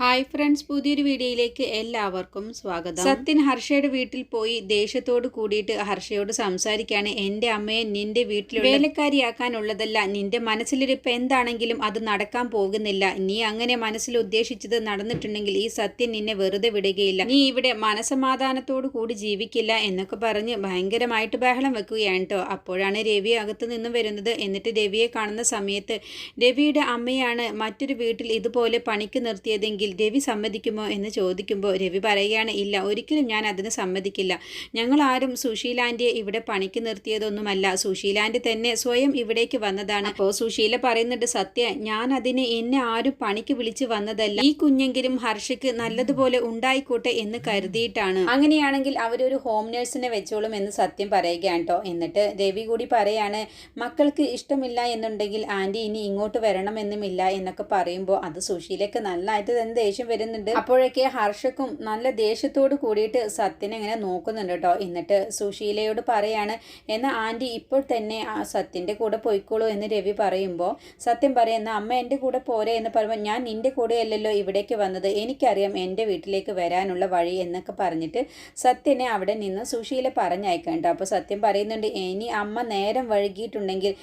Hi friends പുതിയൊരു വീഡിയോയിലേക്ക് എല്ലാവർക്കും സ്വാഗതം. സത്യൻ ഹർഷയുടെ വീട്ടിൽ പോയി ദേഷ്യത്തോട് കൂടിയിട്ട് ഹർഷയോട് സംസാരിക്കുകയാണ് എന്റെ അമ്മയെ നിന്റെ വീട്ടിൽ വേലക്കാരിയാക്കാനുള്ളതല്ല. നിന്റെ മനസ്സിലിരിപ്പ് എന്താണെങ്കിലും അത് നടക്കാൻ പോകുന്നില്ല. നീ അങ്ങനെ മനസ്സിൽ ഉദ്ദേശിച്ചത് നടന്നിട്ടുണ്ടെങ്കിൽ ഈ സത്യൻ നിന്നെ വെറുതെ വിടുകയില്ല. നീ ഇവിടെ മനസമാധാനത്തോടു കൂടി ജീവിക്കില്ല എന്നൊക്കെ പറഞ്ഞ് ഭയങ്കരമായിട്ട് ബഹളം വെക്കുകയാണ് കേട്ടോ അപ്പോഴാണ് രവി അകത്ത് നിന്നും വരുന്നത്. എന്നിട്ട് രവിയെ കാണുന്ന സമയത്ത് രവിയുടെ അമ്മയാണ് മറ്റൊരു വീട്ടിൽ ഇതുപോലെ പണിക്ക് നിർത്തിയതെങ്കിൽ രവി സമ്മതിക്കുമോ എന്ന് ചോദിക്കുമ്പോൾ രവി പറയുകയാണ് ഇല്ല ഒരിക്കലും ഞാൻ അതിന് സമ്മതിക്കില്ല. ഞങ്ങൾ ആരും സുശീലാന്റെ ഇവിടെ പണിക്ക് നിർത്തിയതൊന്നുമല്ല. സുശീലാന്റെ തന്നെ സ്വയം ഇവിടേക്ക് വന്നതാണ്. അപ്പോൾ സുശീല പറയുന്നുണ്ട് സത്യ ഞാൻ അതിന് എന്നെ ആരും പണിക്ക് വിളിച്ച് വന്നതല്ല. ഈ കുഞ്ഞെങ്കിലും ഹർഷയ്ക്ക് നല്ലതുപോലെ ഉണ്ടായിക്കോട്ടെ എന്ന് കരുതിയിട്ടാണ്. അങ്ങനെയാണെങ്കിൽ അവരൊരു ഹോം നേഴ്സിനെ വെച്ചോളും എന്ന് സത്യം പറയുകയാണ് കേട്ടോ. എന്നിട്ട് രവി കൂടി പറയാണ് മക്കൾക്ക് ഇഷ്ടമില്ല എന്നുണ്ടെങ്കിൽ ആന്റി ഇനി ഇങ്ങോട്ട് വരണമെന്നുമില്ല എന്നൊക്കെ പറയുമ്പോൾ അത് സുശീലയ്ക്ക് നല്ലതായിട്ട് തന്നെ ദേഷ്യം വരുന്നുണ്ട്. അപ്പോഴൊക്കെ ഹർഷക്കും നല്ല ദേഷ്യത്തോട് കൂടിയിട്ട് സത്യനെ ഇങ്ങനെ നോക്കുന്നുണ്ട് കേട്ടോ. എന്നിട്ട് സുശീലയോട് പറയാണ് എന്നാൽ ആന്റി ഇപ്പോൾ തന്നെ സത്യന്റെ കൂടെ പോയിക്കോളൂ എന്ന് രവി പറയുമ്പോൾ സത്യം പറയുന്ന അമ്മ എന്റെ കൂടെ പോരെ എന്ന് പറയുമ്പോൾ ഞാൻ നിന്റെ കൂടെയല്ലല്ലോ ഇവിടേക്ക് വന്നത്. എനിക്കറിയാം എന്റെ വീട്ടിലേക്ക് വരാനുള്ള വഴി എന്നൊക്കെ പറഞ്ഞിട്ട് സത്യനെ അവിടെ നിന്ന് സുശീല പറഞ്ഞയക്കാം കേട്ടോ. അപ്പോൾ സത്യം പറയുന്നുണ്ട് ഇനി അമ്മ നേരം വഴുകിയിട്ടുണ്ടെങ്കിൽ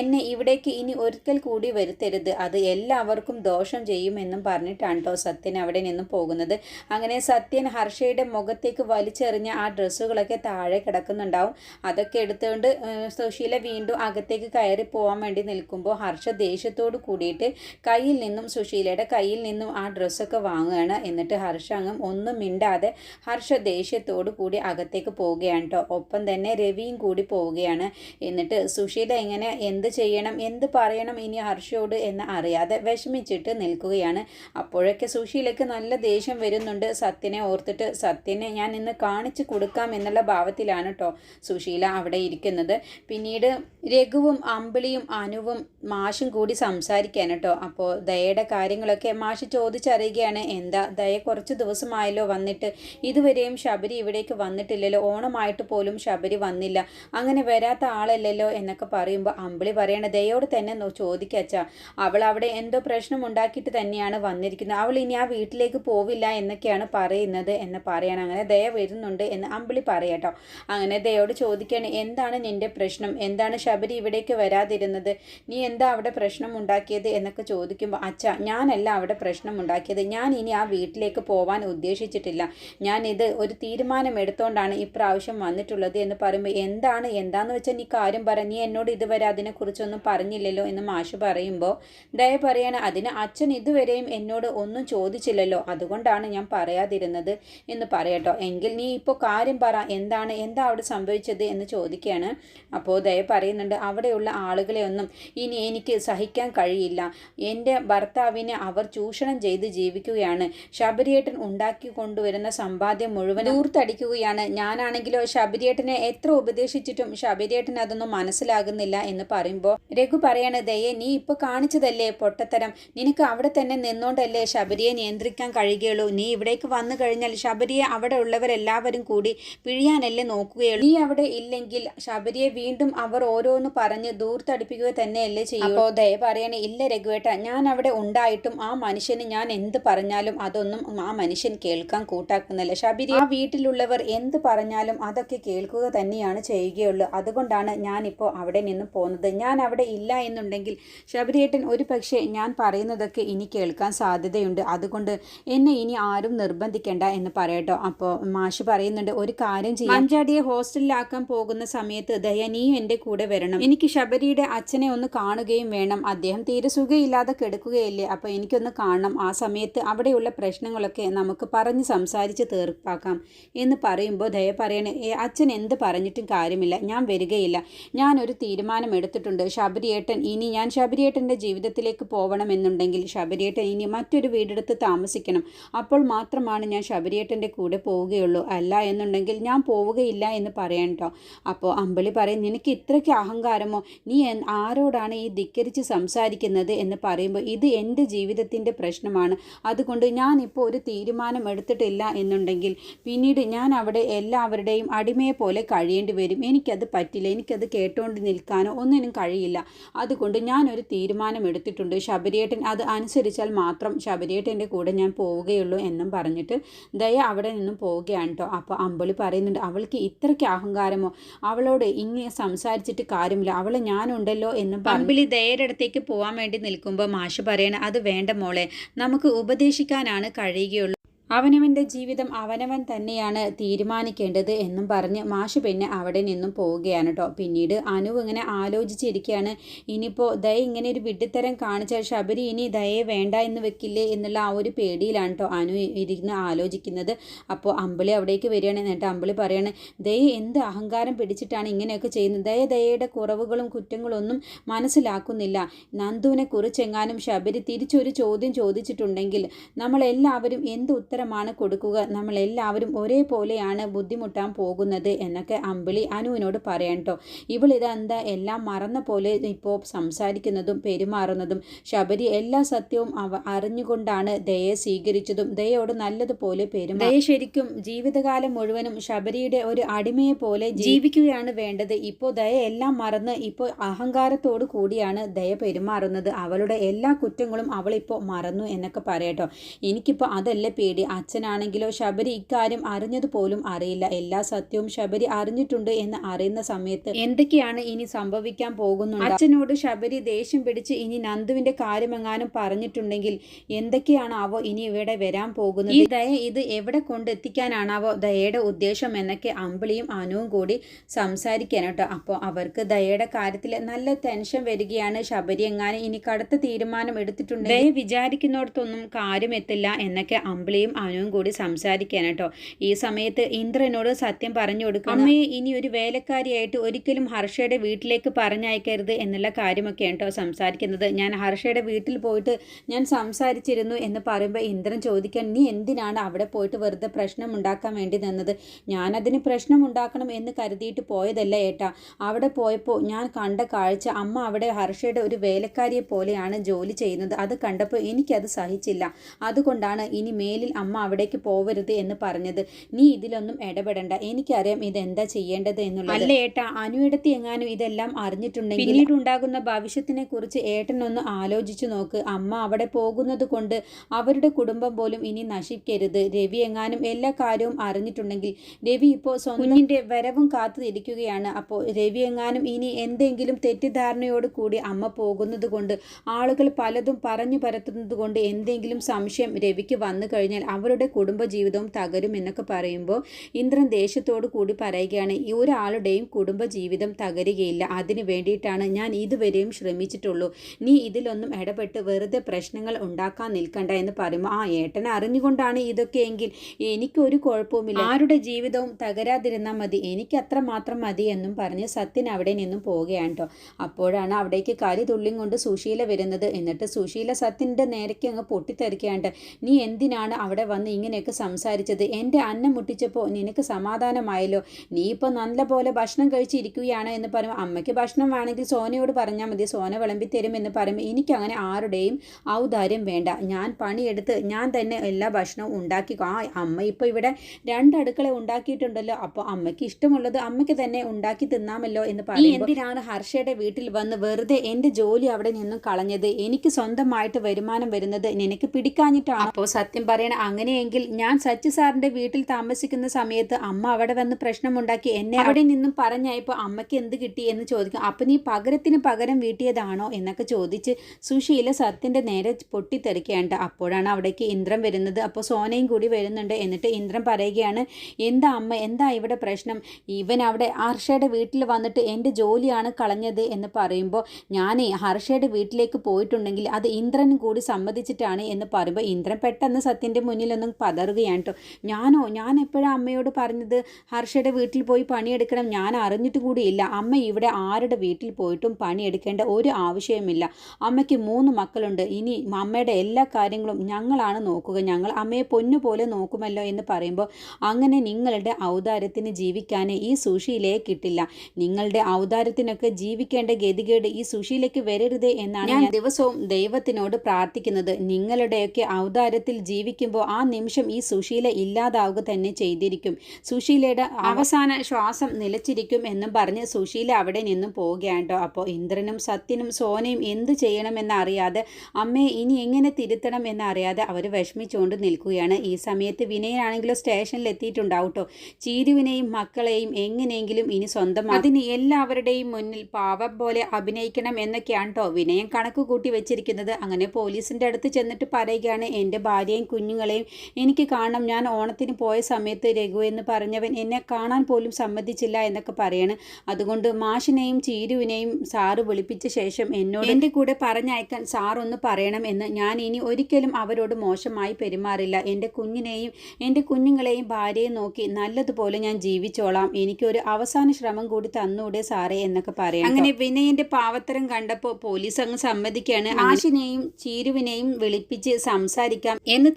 എന്നെ ഇവിടേക്ക് ഇനി ഒരിക്കൽ കൂടി വരുത്തരുത്. അത് എല്ലാവർക്കും ദോഷം ചെയ്യുമെന്നും പറഞ്ഞിട്ടാണ് കേട്ടോ സത്യൻ അവിടെ നിന്നും പോകുന്നത്. അങ്ങനെ സത്യൻ ഹർഷയുടെ മുഖത്തേക്ക് വലിച്ചെറിഞ്ഞ ആ ഡ്രസ്സുകളൊക്കെ താഴെ കിടക്കുന്നുണ്ടാവും. അതൊക്കെ എടുത്തുകൊണ്ട് സുശീല വീണ്ടും അകത്തേക്ക് കയറി പോകാൻ വേണ്ടി നിൽക്കുമ്പോൾ ഹർഷ ദേഷ്യത്തോട് കൂടിയിട്ട് കയ്യിൽ നിന്നും സുശീലയുടെ കയ്യിൽ നിന്നും ആ ഡ്രസ്സൊക്കെ വാങ്ങുകയാണ്. എന്നിട്ട് ഹർഷ അങ്ങും ഒന്നും മിണ്ടാതെ ഹർഷ ദേഷ്യത്തോട് കൂടി അകത്തേക്ക് പോവുകയാണ് കേട്ടോ. ഒപ്പം തന്നെ രവിയും കൂടി പോവുകയാണ്. എന്നിട്ട് സുശീല എങ്ങനെ എന്ത് ചെയ്യണം എന്ത് പറയണം ഇനി ഹർഷയോട് എന്ന് അറിയാതെ വിഷമിച്ചിട്ട് നിൽക്കുകയാണ്. അപ്പോഴൊക്കെ സുശീലയ്ക്ക് നല്ല ദേഷ്യം വരുന്നുണ്ട്. സത്യനെ ഓർത്തിട്ട് സത്യനെ ഞാൻ ഇന്ന് കാണിച്ചു കൊടുക്കാം എന്നുള്ള ഭാവത്തിലാണ് കേട്ടോ സുശീല അവിടെ ഇരിക്കുന്നത്. പിന്നീട് രഘുവും അമ്പിളിയും അനുവും മാഷും കൂടി സംസാരിക്കാൻ കേട്ടോ അപ്പോൾ ദയയുടെ കാര്യങ്ങളൊക്കെ മാഷ് ചോദിച്ചറിയുകയാണ്. എന്താ ദയ കുറച്ച് ദിവസമായല്ലോ വന്നിട്ട്? ഇതുവരെയും ശബരി ഇവിടേക്ക് വന്നിട്ടില്ലല്ലോ. ഓണമായിട്ട് പോലും ശബരി വന്നില്ല. അങ്ങനെ വരാത്ത ആളല്ലല്ലോ എന്നൊക്കെ പറയുമ്പോൾ അമ്പിളി പറയണ ദയോട് തന്നെ ചോദിക്കച്ചാ അവൾ അവിടെ എന്തോ പ്രശ്നം ഉണ്ടാക്കിയിട്ട് തന്നെയാണ് വന്നിരിക്കുന്നത്. അവൾ ഇനി ആ വീട്ടിലേക്ക് പോവില്ല എന്നൊക്കെയാണ് പറയുന്നത് എന്ന് പറയണം അങ്ങനെ ദയ വരുന്നുണ്ട് എന്ന് അമ്പിളി പറയട്ടോ അങ്ങനെ ദയോട് ചോദിക്കുകയാണ് എന്താണ് നിന്റെ പ്രശ്നം? എന്താണ് ശബരി ഇവിടേക്ക് വരാതിരുന്നത്? നീ എന്താ അവിടെ പ്രശ്നം ഉണ്ടാക്കിയത്? എന്നൊക്കെ ചോദിക്കുമ്പോൾ അച്ഛ ഞാനല്ല അവിടെ പ്രശ്നം ഉണ്ടാക്കിയത്. ഞാൻ ഇനി ആ വീട്ടിലേക്ക് പോവാൻ ഉദ്ദേശിച്ചിട്ടില്ല. ഞാൻ ഇത് ഒരു തീരുമാനം എടുത്തോണ്ടാണ് ഇപ്രാവശ്യം വന്നിട്ടുള്ളത് എന്ന് പറയുമ്പോൾ എന്താണ്? എന്താന്ന് വെച്ചാൽ നീ കാര്യം പറ. നീ എന്നോട് ഇതുവരെ അതിനെക്കുറിച്ചൊന്നും പറഞ്ഞില്ലല്ലോ എന്ന് മാഷ് പറയുമ്പോൾ ദയ പറയാണ് അതിന് അച്ഛൻ ഇതുവരെയും എന്നോട് ഒന്നും ചോദിച്ചില്ലല്ലോ. അതുകൊണ്ടാണ് ഞാൻ പറയാതിരുന്നത് എന്ന് പറയട്ടോ. എങ്കിൽ നീ ഇപ്പോൾ കാര്യം പറ. എന്താണ് എന്താ അവിടെ സംഭവിച്ചത് എന്ന് ചോദിക്കുകയാണ്. അപ്പോൾ ദയ പറയുന്നുണ്ട് അവിടെയുള്ള ആളുകളെ ഒന്നും ഇനി എനിക്ക് സഹിക്കാൻ കഴിയില്ല. എന്റെ ഭർത്താവിനെ അവർ ചൂഷണം ചെയ്ത് ജീവിക്കുകയാണ്. ശബരിയേട്ടൻ ഉണ്ടാക്കി കൊണ്ടുവരുന്ന സമ്പാദ്യം മുഴുവൻ ഊർത്തടിക്കുകയാണ് ഞാനാണെങ്കിലോ ശബരിയേട്ടനെ എത്ര ഉപദേശിച്ചിട്ടും ശബരിയേട്ടൻ അതൊന്നും മനസ്സിലാകുന്നില്ല എന്ന് പറയുമ്പോൾ രഘു പറയാണ് ദയെ നീ ഇപ്പോൾ കാണിച്ചതല്ലേ പൊട്ടത്തരം? നിനക്ക് അവിടെ തന്നെ നിന്നോണ്ടല്ലേ ശബരിയെ നിയന്ത്രിക്കാൻ കഴിയുകയുള്ളൂ. നീ ഇവിടേക്ക് വന്നു കഴിഞ്ഞാൽ ശബരിയെ അവിടെ ഉള്ളവരെല്ലാവരും കൂടി പിഴിയാനല്ലേ നോക്കുകയുള്ളൂ. നീ അവിടെ ഇല്ലെങ്കിൽ ശബരിയെ വീണ്ടും അവർ ഓരോന്ന് പറഞ്ഞ് ദൂർത്തടിപ്പിക്കുക തന്നെയല്ലേ ചെയ്യും. അപ്പോൾ ദയ പറയണേ ഇല്ല രഘുവേട്ട ഞാൻ അവിടെ ഉണ്ടായിട്ടും ആ മനുഷ്യന് ഞാൻ എന്ത് പറഞ്ഞാലും അതൊന്നും ആ മനുഷ്യൻ കേൾക്കാൻ കൂട്ടാക്കുന്നില്ല. ശബരി ആ വീട്ടിലുള്ളവർ എന്ത് പറഞ്ഞാലും അതൊക്കെ കേൾക്കുക തന്നെയാണ് ചെയ്യുകയുള്ളൂ. അതുകൊണ്ടാണ് ഞാനിപ്പോൾ അവിടെ നിന്ന് പോകുന്നത് ഞാൻ അവിടെ ഇല്ല എന്നുണ്ടെങ്കിൽ ശബരിയേട്ടൻ ഒരു പക്ഷേ ഞാൻ പറയുന്നതൊക്കെ ഇനി കേൾക്കാൻ സാധ്യതയുണ്ട്. അതുകൊണ്ട് എന്നെ ഇനി ആരും നിർബന്ധിക്കേണ്ട എന്ന് പറയട്ടോ. അപ്പോൾ മാഷ് പറയുന്നുണ്ട് ഒരു കാര്യം ചെയ്യാം. മഞ്ചാടിയെ ഹോസ്റ്റലിലാക്കാൻ പോകുന്ന സമയത്ത് ദയ നീയും എന്റെ കൂടെ വരണം. എനിക്ക് ശബരിയുടെ അച്ഛനെ ഒന്ന് കാണുകയും വേണം. അദ്ദേഹം തീരെ സുഖയില്ലാതെ കിടക്കുകയല്ലേ? അപ്പോൾ എനിക്കൊന്ന് കാണണം. ആ സമയത്ത് അവിടെയുള്ള പ്രശ്നങ്ങളൊക്കെ നമുക്ക് പറഞ്ഞ് സംസാരിച്ച് തീർപ്പാക്കാം എന്ന് പറയുമ്പോൾ ദയ പറയണേ അച്ഛൻ എന്ത് പറഞ്ഞിട്ടും കാര്യമില്ല. ഞാൻ വരികയില്ല. ഞാനൊരു തീരുമാനം എടുത്തിട്ടുണ്ട് ശബരിയേട്ടൻ ഇനി ഞാൻ ശബരിയേട്ടന്റെ ജീവിതത്തിലേക്ക് പോകണമെന്നുണ്ടെങ്കിൽ ശബരിയേട്ടൻ ഇനി മറ്റൊരു വീടെടുത്ത് താമസിക്കണം. അപ്പോൾ മാത്രമാണ് ഞാൻ ശബരിയേട്ടന്റെ കൂടെ പോവുകയുള്ളൂ. അല്ല എന്നുണ്ടെങ്കിൽ ഞാൻ പോവുകയില്ല എന്ന് പറയാൻ കേട്ടോ അപ്പോൾ അമ്പിളി പറയും നിനക്ക് ഇത്രയ്ക്ക് അഹങ്കാരമോ? നീ ആരോടാണ് ഈ ധിക്കരിച്ച് സംസാരിക്കുന്നത്? എന്ന് പറയുമ്പോൾ ഇത് എന്റെ ജീവിതത്തിന്റെ പ്രശ്നമാണ്. അതുകൊണ്ട് ഞാനിപ്പോൾ ഒരു തീരുമാനം എടുത്തിട്ടില്ല എന്നുണ്ടെങ്കിൽ പിന്നീട് ഞാൻ അവിടെ എല്ലാവരുടെയും അടിമയെ പോലെ കഴിയേണ്ടി വരും. എനിക്കത് പറ്റില്ല. എനിക്കത് കേട്ടുകൊണ്ട് നിൽക്കാനോ ഒന്നിനും കഴിയില്ല. അതുകൊണ്ട് ഞാനൊരു തീരുമാനം എടുത്തിട്ടുണ്ട്. ശബരിയേട്ടൻ അത് അനുസരിച്ചാൽ മാത്രം ശബരിയേട്ടൻ ദയേട്ടന്റെ കൂടെ ഞാൻ പോവുകയുള്ളൂ എന്നും പറഞ്ഞിട്ട് ദയ അവിടെ നിന്നും പോവുകയാണ് കേട്ടോ അപ്പോൾ അമ്പിളി പറയുന്നുണ്ട് അവൾക്ക് ഇത്രയ്ക്ക് അഹങ്കാരമോ? അവളോട് ഇങ്ങനെ സംസാരിച്ചിട്ട് കാര്യമില്ല. അവളെ ഞാനുണ്ടല്ലോ എന്നും അമ്പിളി ദയയുടെ അടുത്തേക്ക് പോകാൻ വേണ്ടി നിൽക്കുമ്പോൾ മാഷ് പറയണ അത് വേണ്ട മോളെ നമുക്ക് ഉപദേശിക്കാനാണ് കഴിയുകയുള്ളൂ. അവനവന്റെ ജീവിതം അവനവൻ തന്നെയാണ് തീരുമാനിക്കേണ്ടത് എന്നും പറഞ്ഞ് മാഷ് പിന്നെ അവിടെ നിന്നും പോവുകയാണ് കേട്ടോ പിന്നീട് അനു ഇങ്ങനെ ആലോചിച്ചിരിക്കുകയാണ് ഇനിയിപ്പോൾ ദയ ഇങ്ങനെ ഒരു വിഡ്ഢിത്തരം കാണിച്ചാൽ ശബരി ഇനി ദയെ വേണ്ട എന്ന് വെക്കില്ലേ എന്നുള്ള ആ ഒരു പേടിയിലാണ് കേട്ടോ അനു ഇരിക്കുന്ന ആലോചിക്കുന്നത്. അപ്പോൾ അമ്പിളി അവിടേക്ക് വരികയാണ്. എന്നിട്ട് അമ്പിളി പറയാണ് ദയ എന്ത് അഹങ്കാരം പിടിച്ചിട്ടാണ് ഇങ്ങനെയൊക്കെ ചെയ്യുന്നത്? ദയ ദയയുടെ കുറവുകളും കുറ്റങ്ങളും ഒന്നും മനസ്സിലാക്കുന്നില്ല. നന്ദുവിനെ കുറിച്ചെങ്ങാനും ശബരി തിരിച്ചൊരു ചോദ്യം ചോദിച്ചിട്ടുണ്ടെങ്കിൽ നമ്മളെല്ലാവരും എന്ത് ഉത്തരമാണ് കൊടുക്കുക. നമ്മളെല്ലാവരും ഒരേപോലെയാണ് ബുദ്ധിമുട്ടാൻ പോകുന്നത് എന്നൊക്കെ അമ്പിളി അനുവിനോട് പറയാൻ കേട്ടോ ഇവളിതെന്താ എല്ലാം മറന്ന പോലെ ഇപ്പോൾ സംസാരിക്കുന്നതും പെരുമാറുന്നതും ശബരി എല്ലാ സത്യവും അവ അറിഞ്ഞുകൊണ്ടാണ് ദയെ സ്വീകരിച്ചതും. ദയോട് നല്ലതുപോലെ പെരുമാ ദയ ശരിക്കും ജീവിതകാലം മുഴുവനും ശബരിയുടെ ഒരു അടിമയെ പോലെ ജീവിക്കുകയാണ് വേണ്ടത്. ഇപ്പോൾ ദയ എല്ലാം മറന്ന് ഇപ്പോൾ അഹങ്കാരത്തോടു കൂടിയാണ് ദയ പെരുമാറുന്നത്. അവളുടെ എല്ലാ കുറ്റങ്ങളും അവളിപ്പോൾ മറന്നു എന്നൊക്കെ പറയട്ടോ എനിക്കിപ്പോൾ അതല്ല പേടി. അച്ഛനാണെങ്കിലോ ശബരി ഇക്കാര്യം അറിഞ്ഞതുപോലും അറിയില്ല. എല്ലാ സത്യവും ശബരി അറിഞ്ഞിട്ടുണ്ട് എന്ന് അറിയുന്ന സമയത്ത് എന്തൊക്കെയാണ് ഇനി സംഭവിക്കാൻ പോകുന്നത്? അച്ഛനോട് ശബരി ദേഷ്യം പിടിച്ച് ഇനി നന്ദുവിന്റെ കാര്യമെങ്ങാനും പറഞ്ഞിട്ടുണ്ടെങ്കിൽ എന്തൊക്കെയാണാവോ ഇനി ഇവിടെ വരാൻ പോകുന്നത്? ഈ ദയ ഇത് എവിടെ കൊണ്ടെത്തിക്കാനാണാവോ ദയയുടെ ഉദ്ദേശം എന്നൊക്കെ അമ്പിളിയും അനുവും കൂടി സംസാരിക്കാൻ കേട്ടോ അപ്പോൾ അവർക്ക് ദയയുടെ കാര്യത്തിൽ നല്ല ടെൻഷൻ വരികയാണ്. ശബരി എങ്ങാനും ഇനി കടുത്ത തീരുമാനം എടുത്തിട്ടുണ്ട് ദയ വിചാരിക്കുന്നിടത്തൊന്നും കാര്യം എത്തില്ല എന്നൊക്കെ അമ്പിളിയും അനുവും കൂടി സംസാരിക്കാൻ കേട്ടോ ഈ സമയത്ത് ഇന്ദ്രനോട് സത്യം പറഞ്ഞു കൊടുക്കും അമ്മയെ ഇനി ഒരു വേലക്കാരിയായിട്ട് ഒരിക്കലും ഹർഷയുടെ വീട്ടിലേക്ക് പറഞ്ഞയക്കരുത് എന്നുള്ള കാര്യമൊക്കെ കേട്ടോ സംസാരിക്കുന്നത്. ഞാൻ ഹർഷയുടെ വീട്ടിൽ പോയിട്ട് ഞാൻ സംസാരിച്ചിരുന്നു എന്ന് പറയുമ്പോൾ ഇന്ദ്രൻ ചോദിക്കാൻ നീ എന്തിനാണ് അവിടെ പോയിട്ട് വെറുതെ പ്രശ്നം ഉണ്ടാക്കാൻ വേണ്ടി നിന്നത്? ഞാനതിന് പ്രശ്നം ഉണ്ടാക്കണം എന്ന് കരുതിയിട്ട് പോയതല്ല ഏട്ടാ. അവിടെ പോയപ്പോൾ ഞാൻ കണ്ട കാഴ്ച അമ്മ അവിടെ ഹർഷയുടെ ഒരു വേലക്കാരിയെ പോലെയാണ് ജോലി ചെയ്യുന്നത്. അത് കണ്ടപ്പോൾ എനിക്കത് സഹിച്ചില്ല. അതുകൊണ്ടാണ് ഇനി മേലിൽ അമ്മ അവിടേക്ക് പോവരുത് എന്ന് പറഞ്ഞത്. നീ ഇതിലൊന്നും ഇടപെടണ്ട. എനിക്കറിയാം ഇതെന്താ ചെയ്യേണ്ടത് എന്നുള്ളത്. അല്ല ഏട്ടാ അനുയിടത്തി എങ്ങാനും ഇതെല്ലാം അറിഞ്ഞിട്ടുണ്ടെങ്കിൽ പിന്നീട് ഉണ്ടാകുന്ന ഭവിഷ്യത്തിനെ കുറിച്ച് ഏട്ടനൊന്ന് ആലോചിച്ചു നോക്ക്. അമ്മ അവിടെ പോകുന്നത് കൊണ്ട് അവരുടെ കുടുംബം പോലും ഇനി നശിക്കരുത്. രവി എങ്ങാനും എല്ലാ കാര്യവും അറിഞ്ഞിട്ടുണ്ടെങ്കിൽ രവി ഇപ്പോൾ സ്വന്തമിന്റെ വരവും കാത്തിരിക്കുകയാണ്. അപ്പോൾ രവി എങ്ങാനും ഇനി എന്തെങ്കിലും തെറ്റിദ്ധാരണയോട് കൂടി അമ്മ പോകുന്നത് കൊണ്ട് ആളുകൾ പലതും പറഞ്ഞു പരത്തുന്നത് കൊണ്ട് എന്തെങ്കിലും സംശയം രവിക്ക് വന്നു കഴിഞ്ഞാൽ അവരുടെ കുടുംബജീവിതവും തകരും എന്നൊക്കെ പറയുമ്പോൾ ഇന്ദ്രൻ ദേഷ്യത്തോടു കൂടി പറയുകയാണ് ഈ ഒരാളുടെയും കുടുംബജീവിതം തകരുകയില്ല. അതിനു വേണ്ടിയിട്ടാണ് ഞാൻ ഇതുവരെയും ശ്രമിച്ചിട്ടുള്ളൂ. നീ ഇതിലൊന്നും ഇടപെട്ട് വെറുതെ പ്രശ്നങ്ങൾ ഉണ്ടാക്കാൻ നിൽക്കണ്ട എന്ന് പറയുമ്പോൾ ആ ഏട്ടനെ അറിഞ്ഞുകൊണ്ടാണ് ഇതൊക്കെ എങ്കിൽ എനിക്കൊരു കുഴപ്പവുമില്ല. ആരുടെ ജീവിതവും തകരാതിരുന്നാൽ മതി. എനിക്ക് അത്ര മാത്രം മതി എന്നും പറഞ്ഞ് സത്യൻ അവിടെ നിന്നും പോവുകയാണ് കേട്ടോ. അപ്പോഴാണ് അവിടേക്ക് കരി തുള്ളിയും കൊണ്ട് സുശീല വരുന്നത്. എന്നിട്ട് സുശീല സത്യന്റെ നേരക്ക് അങ്ങ് പൊട്ടിത്തെറിക്കാണ്ട് നീ എന്തിനാണ് അവിടെ വന്ന് ഇങ്ങനെയൊക്കെ സംസാരിച്ചത്. എന്റെ അന്നം മുട്ടിച്ചപ്പോൾ നിനക്ക് സമാധാനമായല്ലോ. നീ ഇപ്പോൾ നല്ല പോലെ ഭക്ഷണം കഴിച്ചിരിക്കുകയാണ് എന്ന് പറയുമ്പോൾ അമ്മയ്ക്ക് ഭക്ഷണം വേണമെങ്കിൽ സോനയോട് പറഞ്ഞാൽ മതി. സോന വിളമ്പി തരും എന്ന് പറയുമ്പോൾ എനിക്കങ്ങനെ ആരുടെയും ഔദാര്യം വേണ്ട. ഞാൻ പണിയെടുത്ത് ഞാൻ തന്നെ എല്ലാ ഭക്ഷണവും ഉണ്ടാക്കി ആ അമ്മ ഇപ്പോൾ ഇവിടെ രണ്ട് അടുക്കള ഉണ്ടാക്കിയിട്ടുണ്ടല്ലോ. അപ്പോൾ അമ്മയ്ക്ക് ഇഷ്ടമുള്ളത് അമ്മയ്ക്ക് തന്നെ ഉണ്ടാക്കി തിന്നാമല്ലോ എന്ന് പറയും എന്തിനാണ് ഹർഷയുടെ വീട്ടിൽ വന്ന് വെറുതെ എന്റെ ജോലി അവിടെ നിന്നും കളഞ്ഞത്? എനിക്ക് സ്വന്തമായിട്ട് വരുമാനം വരുന്നത് നിനക്ക് പിടിക്കാഞ്ഞിട്ടാണ്? അപ്പോൾ സത്യം പറയണ അങ്ങനെയെങ്കിൽ ഞാൻ സച്ചു സാറിന്റെ വീട്ടിൽ താമസിക്കുന്ന സമയത്ത് അമ്മ അവിടെ വന്ന് പ്രശ്നമുണ്ടാക്കി എന്നെ അവിടെ നിന്നും പറഞ്ഞായപ്പോൾ അമ്മയ്ക്ക് എന്ത് കിട്ടി എന്ന് ചോദിക്കും. അപ്പം നീ പകരത്തിന് പകരം വീട്ടിയതാണോ എന്നൊക്കെ ചോദിച്ച് സുശീല സത്യന്റെ നേരെ പൊട്ടിത്തെറിക്കുകയുണ്ട് അപ്പോഴാണ് അവിടേക്ക് ഇന്ദ്രൻ വരുന്നത്. അപ്പോൾ സോനയും കൂടി വരുന്നുണ്ട്. എന്നിട്ട് ഇന്ദ്രൻ പറയുകയാണ് എന്താ അമ്മ? എന്താ ഇവിടെ പ്രശ്നം? ഇവൻ അവിടെ ഹർഷയുടെ വീട്ടിൽ വന്നിട്ട് എന്റെ ജോലിയാണ് കളഞ്ഞത് എന്ന് പറയുമ്പോൾ ഞാനേ ഹർഷയുടെ വീട്ടിലേക്ക് പോയിട്ടുണ്ടെങ്കിൽ അത് ഇന്ദ്രനും കൂടി സമ്മതിച്ചിട്ടാണ് എന്ന് പറയുമ്പോൾ ഇന്ദ്രൻ പെട്ടെന്ന് സത്യന്റെ മുന്നിലൊന്നും പതറുകയാണ് കേട്ടോ ഞാനോ ഞാൻ എപ്പോഴാണ് അമ്മയോട് പറഞ്ഞത് ഹർഷയുടെ വീട്ടിൽ പോയി പണിയെടുക്കണം ഞാൻ അറിഞ്ഞിട്ട് കൂടിയില്ല അമ്മ ഇവിടെ ആരുടെ വീട്ടിൽ പോയിട്ടും പണിയെടുക്കേണ്ട ഒരു ആവശ്യവുമില്ല. അമ്മയ്ക്ക് മൂന്ന് മക്കളുണ്ട്. ഇനി അമ്മയുടെ എല്ലാ കാര്യങ്ങളും ഞങ്ങളാണ് നോക്കുക. ഞങ്ങൾ അമ്മയെ പൊന്നുപോലെ നോക്കുമല്ലോ എന്ന് പറയുമ്പോൾ അങ്ങനെ നിങ്ങളുടെ ഔദാര്യത്തിന് ജീവിക്കാൻ ഈ സുഷിയിലേ കിട്ടില്ല. നിങ്ങളുടെ ഔദാര്യത്തിനൊക്കെ ജീവിക്കേണ്ട ഗതികേട് ഈ സുഷിയിലേക്ക് വരരുതേ എന്നാണ് ഞാൻ ദിവസവും ദൈവത്തിനോട് പ്രാർത്ഥിക്കുന്നത്. നിങ്ങളുടെയൊക്കെ ഔദാര്യത്തിൽ ജീവിക്കുമ്പോൾ ആ നിമിഷം ഈ സുശീല ഇല്ലാതാവുക തന്നെ ചെയ്തിരിക്കും. സുശീലയുടെ അവസാന ശ്വാസം നിലച്ചിരിക്കും എന്നും പറഞ്ഞ് സുശീല അവിടെ നിന്നും പോവുകയാണ് കേട്ടോ അപ്പോൾ ഇന്ദ്രനും സത്യനും സോനയും എന്ത് ചെയ്യണമെന്നറിയാതെ അമ്മയെ ഇനി എങ്ങനെ തിരുത്തണം എന്നറിയാതെ അവർ വിഷമിച്ചുകൊണ്ട് നിൽക്കുകയാണ്. ഈ സമയത്ത് വിനയനാണെങ്കിലും സ്റ്റേഷനിൽ എത്തിയിട്ടുണ്ടാവും കേട്ടോ ചീരുവിനെയും മക്കളെയും എങ്ങനെയെങ്കിലും ഇനി സ്വന്തം അതിന് എല്ലാവരുടെയും മുന്നിൽ പാവം പോലെ അഭിനയിക്കണം എന്നൊക്കെയാണ് കേട്ടോ വിനയം കണക്ക് കൂട്ടി വെച്ചിരിക്കുന്നത്. അങ്ങനെ പോലീസിന്റെ അടുത്ത് ചെന്നിട്ട് പറയുകയാണ് എന്റെ ഭാര്യയും കുഞ്ഞുങ്ങളെയും എനിക്ക് കാണണം ഞാൻ ഓണത്തിന് പോയ സമയത്ത് രഘു എന്ന് പറഞ്ഞവൻ എന്നെ കാണാൻ പോലും സമ്മതിച്ചില്ല എന്നൊക്കെ പറയാണ്. അതുകൊണ്ട് മാഷിനെയും ചീരുവിനെയും സാറ് വിളിപ്പിച്ച ശേഷം എന്നോട് എന്റെ കൂടെ പറഞ്ഞയക്കാൻ സാറൊന്ന് പറയണം എന്ന് ഞാൻ ഇനി ഒരിക്കലും അവരോട് മോശമായി പെരുമാറില്ല. എന്റെ കുഞ്ഞിനെയും എന്റെ കുഞ്ഞുങ്ങളെയും ഭാര്യയെ നോക്കി നല്ലതുപോലെ ഞാൻ ജീവിച്ചോളാം. എനിക്കൊരു അവസാന ശ്രമം കൂടി തന്നൂടെ സാറേ എന്നൊക്കെ പറയാം അങ്ങനെ വിനയന്റെ പാവത്തരം കണ്ടപ്പോൾ പോലീസ് അങ്ങ് സമ്മതിക്കുകയാണ് ആശിനെയും ചീരുവിനെയും വിളിപ്പിച്ച് സംസാരിക്കാം എന്ന്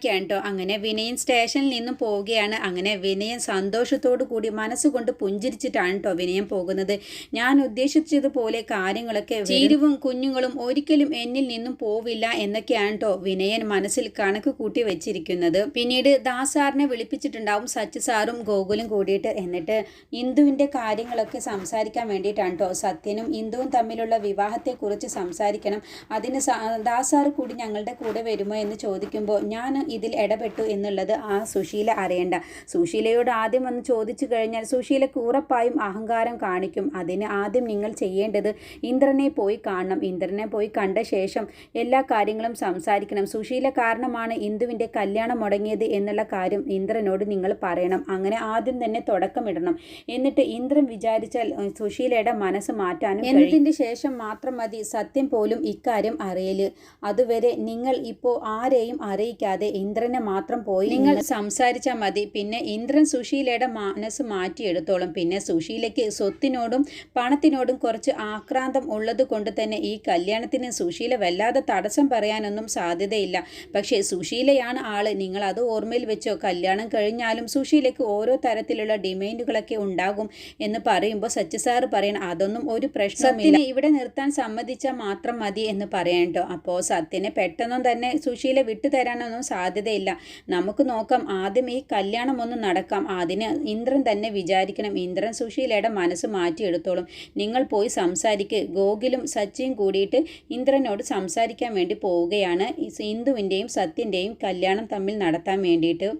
തീരുമാനിക്കുകയാണ് കേട്ടോ അങ്ങനെ വിനയൻ സ്റ്റേഷനിൽ നിന്നും പോവുകയാണ്. അങ്ങനെ വിനയൻ സന്തോഷത്തോടു കൂടി മനസ്സുകൊണ്ട് പുഞ്ചിരിച്ചിട്ടാണ് കേട്ടോ വിനയൻ പോകുന്നത്. ഞാൻ ഉദ്ദേശിച്ചതുപോലെ കാര്യങ്ങളൊക്കെ ചീരുവും കുഞ്ഞുങ്ങളും ഒരിക്കലും എന്നിൽ നിന്നും പോവില്ല എന്നൊക്കെയാണ് കേട്ടോ വിനയൻ മനസ്സിൽ കണക്ക് കൂട്ടി വെച്ചിരിക്കുന്നത്. പിന്നീട് ദാസാറിനെ വിളിപ്പിച്ചിട്ടുണ്ടാവും സച്ച് സാറും ഗോകുലും കൂടിയിട്ട് എന്നിട്ട് ഇന്ദുവിന്റെ കാര്യങ്ങളൊക്കെ സംസാരിക്കാൻ വേണ്ടിയിട്ടാണ് കേട്ടോ സത്യനും ഇന്ദുവും തമ്മിലുള്ള വിവാഹത്തെക്കുറിച്ച് സംസാരിക്കണം. അതിന് ദാസാർ കൂടി ഞങ്ങളുടെ കൂടെ വരുമോ എന്ന് ചോദിക്കുമ്പോൾ ഞാൻ ഇതിൽ ഇടപെട്ടു എന്നുള്ളത് ആ സുശീല അറിയണ്ട. സുശീലയോട് ആദ്യം വന്ന് ചോദിച്ചു കഴിഞ്ഞാൽ സുശീലക്ക് ഉറപ്പായും അഹങ്കാരം കാണിക്കും. അതിന് ആദ്യം നിങ്ങൾ ചെയ്യേണ്ടത് ഇന്ദ്രനെ പോയി കാണണം. ഇന്ദ്രനെ പോയി കണ്ട ശേഷം എല്ലാ കാര്യങ്ങളും സംസാരിക്കണം. സുശീല കാരണമാണ് ഇന്ദുവിന്റെ കല്യാണം മുടങ്ങിയത് എന്നുള്ള കാര്യം ഇന്ദ്രനോട് നിങ്ങൾ പറയണം. അങ്ങനെ ആദ്യം തന്നെ തുടക്കമിടണം. എന്നിട്ട് ഇന്ദ്രൻ വിചാരിച്ചാൽ സുശീലയുടെ മനസ്സ് മാറ്റാനും എന്നതിന്റെ ശേഷം മാത്രം മതി സത്യം പോലും ഇക്കാര്യം അറിയൽ. അതുവരെ നിങ്ങൾ ഇപ്പോൾ ആരെയും അറിയിക്കാതെ ഇന്ദ്രനെ മാത്രം പോയി നിങ്ങൾ സംസാരിച്ചാൽ മതി. പിന്നെ ഇന്ദ്രൻ സുശീലയുടെ മനസ്സ് മാറ്റിയെടുത്തോളും. പിന്നെ സുശീലയ്ക്ക് സ്വത്തിനോടും പണത്തിനോടും കുറച്ച് ആക്രാന്തം ഉള്ളത് കൊണ്ട് തന്നെ ഈ കല്യാണത്തിന് സുശീല വല്ലാതെ തടസ്സം പറയാനൊന്നും സാധ്യതയില്ല. പക്ഷേ സുശീലയാണ് ആൾ. നിങ്ങൾ അത് ഓർമ്മയിൽ വെച്ചോ? കല്യാണം കഴിഞ്ഞാലും സുശീലയ്ക്ക് ഓരോ തരത്തിലുള്ള ഡിമാൻഡുകളൊക്കെ ഉണ്ടാകും എന്ന് പറയുമ്പോൾ സച്ചിസാറ് പറയണം അതൊന്നും ഒരു പ്രശ്നമില്ല ഇവിടെ നിർത്താൻ സമ്മതിച്ചാൽ മാത്രം മതി എന്ന് പറയണ്ടോ അപ്പോൾ സത്യനെ പെട്ടെന്നും തന്നെ സുശീല വിട്ടുതരാനൊന്നും സാധ്യതയില്ല. നമുക്ക് നോക്കാം ആദ്യം ഈ കല്യാണം ഒന്ന് നടക്കാം. അതിന് ഇന്ദ്രൻ തന്നെ വിചാരിക്കണം. ഇന്ദ്രൻ സുശീലയുടെ മനസ്സ് മാറ്റിയെടുത്തോളും. നിങ്ങൾ പോയി സംസാരിക്ക്. ഗോകുലും സച്ചിയും കൂടിയിട്ട് ഇന്ദ്രനോട് സംസാരിക്കാൻ വേണ്ടി പോവുകയാണ്. ഇന്ദുവിന്റെയും സത്യന്റെയും കല്യാണം തമ്മിൽ നടത്താൻ വേണ്ടിയിട്ട്.